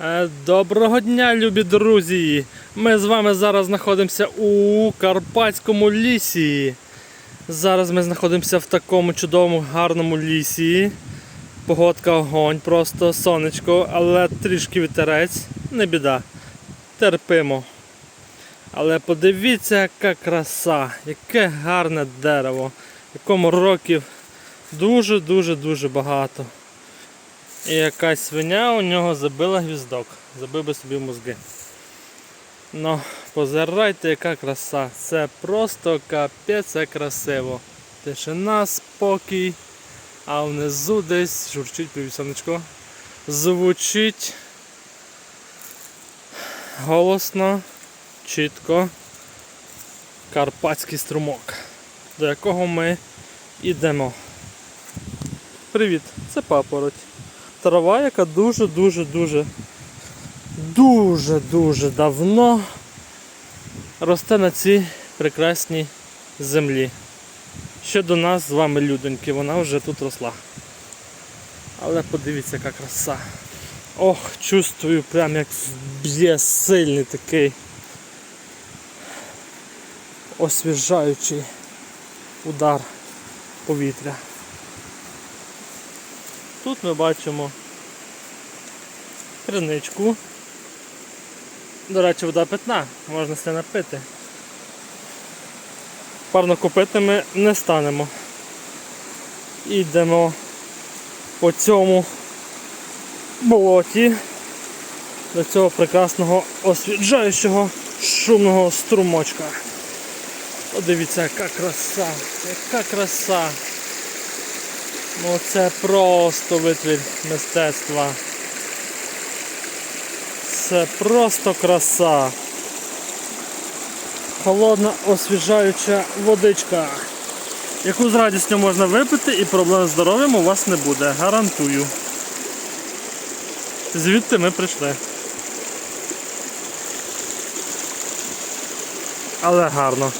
Е, Доброго дня, любі друзі! Ми з вами зараз знаходимося у Карпатському лісі. Зараз ми знаходимося в такому чудовому гарному лісі. Погодка огонь, просто сонечко, але трішки вітерець, не біда. Терпимо. Але подивіться, яка краса, яке гарне дерево, якому років дуже-дуже дуже багато. І якась свиня у нього забила гвіздок. Забив би собі мозги. Ну, позирайте, яка краса. Це просто капець це красиво. Тишина, спокій, а внизу десь журчить півсонечко. Звучить голосно, чітко карпатський струмок, до якого ми йдемо. Привіт, це папороть трава, яка дуже-дуже-дуже дуже-дуже давно росте на цій прекрасній землі. Ще до нас з вами людоньки, вона вже тут росла. Але подивіться, яка краса. Ох, чувствую прям як б'є сильний такий освіжаючий удар повітря. Тут ми бачимо криничку. До речі, вода питна, можна все напити. Парно купити ми не станемо. Йдемо по цьому болоті до цього прекрасного освіджаючого шумного струмочка. Подивіться, яка краса, яка краса. Ну це просто витвір мистецтва. Це просто краса. Холодна освіжаюча водичка, яку з радістю можна випити і проблем з здоров'ям у вас не буде. Гарантую. Звідти ми прийшли. Але гарно.